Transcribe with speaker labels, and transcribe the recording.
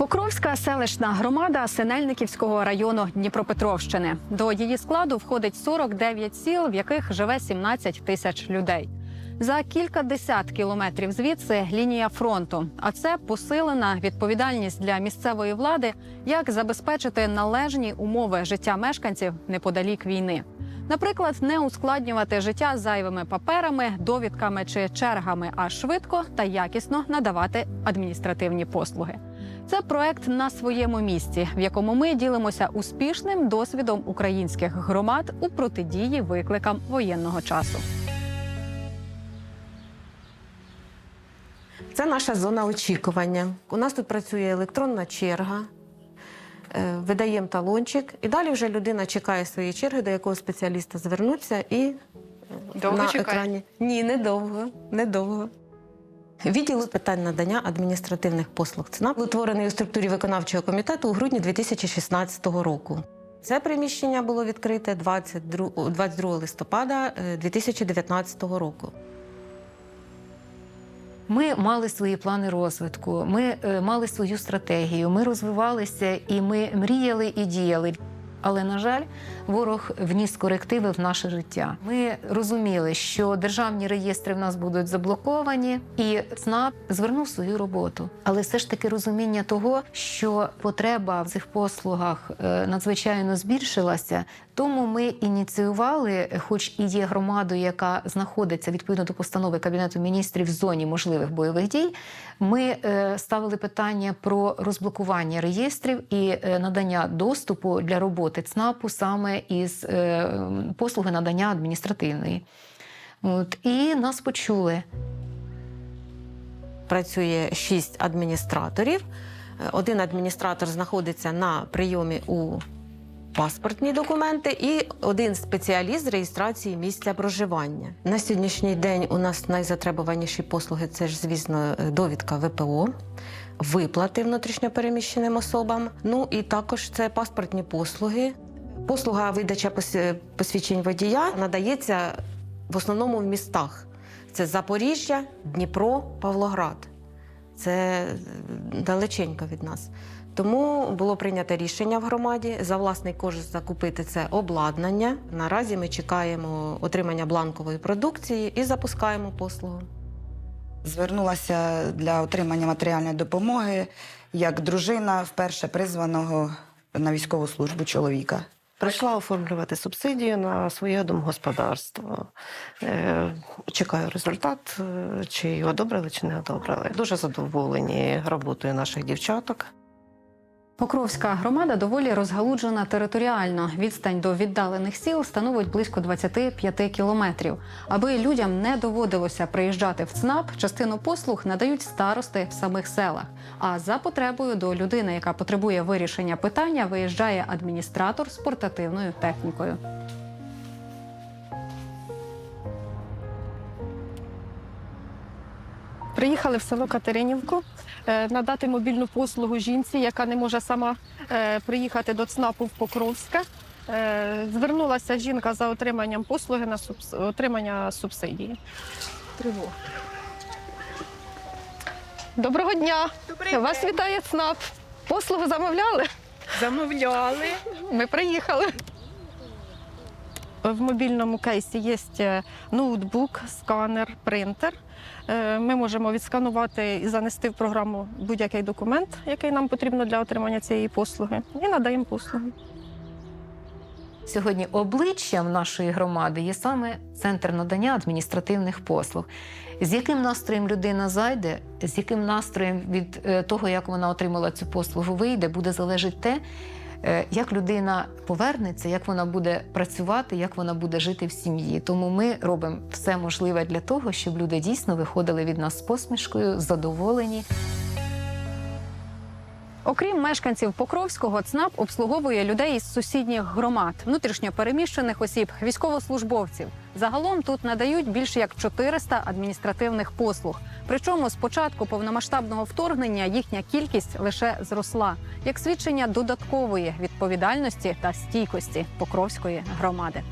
Speaker 1: Покровська селищна громада Синельниківського району Дніпропетровщини. До її складу входить 49 сіл, в яких живе 17 тисяч людей. За кілька десят кілометрів звідси лінія фронту. А це посилена відповідальність для місцевої влади, як забезпечити належні умови життя мешканців неподалік війни. Наприклад, не ускладнювати життя зайвими паперами, довідками чи чергами, а швидко та якісно надавати адміністративні послуги. Це проект на своєму місці, в якому ми ділимося успішним досвідом українських громад у протидії викликам воєнного часу.
Speaker 2: Це наша зона очікування. У нас тут працює електронна черга, е, видаємо талончик, і далі вже людина чекає своєї черги, до якого спеціаліста звернутися і е,
Speaker 1: Довго
Speaker 2: на
Speaker 1: чекає?
Speaker 2: екрані. Ні, недовго, недовго. Відділ з питань надання адміністративних послуг ЦНАП утворений у структурі виконавчого комітету у грудні 2016 року. Це приміщення було відкрите 22, 22 листопада е, 2019 року.
Speaker 3: Ми мали свої плани розвитку, ми е, мали свою стратегію, ми розвивалися і ми мріяли і діяли. Але на жаль, ворог вніс корективи в наше життя. Ми розуміли, що державні реєстри в нас будуть заблоковані, і ЦНАП звернув свою роботу. Але все ж таки розуміння того, що потреба в цих послугах е, надзвичайно збільшилася. Тому ми ініціювали, хоч і є громадою, яка знаходиться відповідно до постанови Кабінету міністрів в зоні можливих бойових дій. Ми е, ставили питання про розблокування реєстрів і е, надання доступу для роботи ЦНАПу саме із е, послуги надання адміністративної. От і нас почули.
Speaker 2: працює шість адміністраторів. Е, Один адміністратор знаходиться на прийомі у паспортні документи, і один спеціаліст з реєстрації місця проживання. На сьогоднішній день у нас найзатребуваніші послуги це ж, звісно, е, довідка ВПО. Виплати внутрішньопереміщеним особам. Ну і також це паспортні послуги. Послуга видача посвідчень водія надається в основному в містах. Це Запоріжжя, Дніпро, Павлоград. Це е, далеченько від нас. Тому було прийнято рішення в громаді за власний кошт закупити це обладнання. Наразі ми чекаємо отримання бланкової продукції і запускаємо послугу.
Speaker 4: Звернулася для отримання матеріальної допомоги як дружина вперше призваного на військову службу чоловіка.
Speaker 5: Прийшла оформлювати субсидію на своє домогосподарство. Е, Чекаю результат, е, чи його одобрили, чи не одобрили. Дуже задоволені роботою наших дівчаток.
Speaker 1: Покровська громада доволі розгалуджена територіально. Відстань до віддалених сіл становить близько 25 кілометрів. Аби людям не доводилося приїжджати в ЦНАП, частину послуг надають старости в самих селах. А за потребою до людини, яка потребує вирішення питання, виїжджає адміністратор з портативною технікою.
Speaker 6: Приїхали в село Катеринівку е, надати мобільну послугу жінці, яка не може сама е, приїхати до ЦНАПу в Покровське. Е, Звернулася жінка за отриманням послуги на субс- отримання субсидії. Тривога. Доброго дня! Вас вітає ЦНАП. Послугу замовляли?
Speaker 7: Замовляли.
Speaker 6: Ми приїхали. В мобільному кейсі є е, ноутбук, сканер, принтер. Е, Ми можемо відсканувати і занести в програму будь-який документ, який нам потрібно для отримання цієї послуги, і надаємо послугу.
Speaker 3: Сьогодні обличчям нашої громади є саме центр надання адміністративних послуг. З яким настроєм людина зайде, з яким настроєм від е, того, як вона отримала цю послугу, вийде, буде залежати те, як людина повернеться, як вона буде працювати, як вона буде жити в сім'ї. Тому ми робимо все можливе для того, щоб люди дійсно виходили від нас з посмішкою, задоволені.
Speaker 1: Окрім мешканців Покровського, ЦНАП обслуговує людей із сусідніх громад, внутрішньо переміщених осіб, військовослужбовців. Загалом тут надають більше як 400 адміністративних послуг. Причому з початку повномасштабного вторгнення їхня кількість лише зросла, як свідчення додаткової відповідальності та стійкості Покровської громади.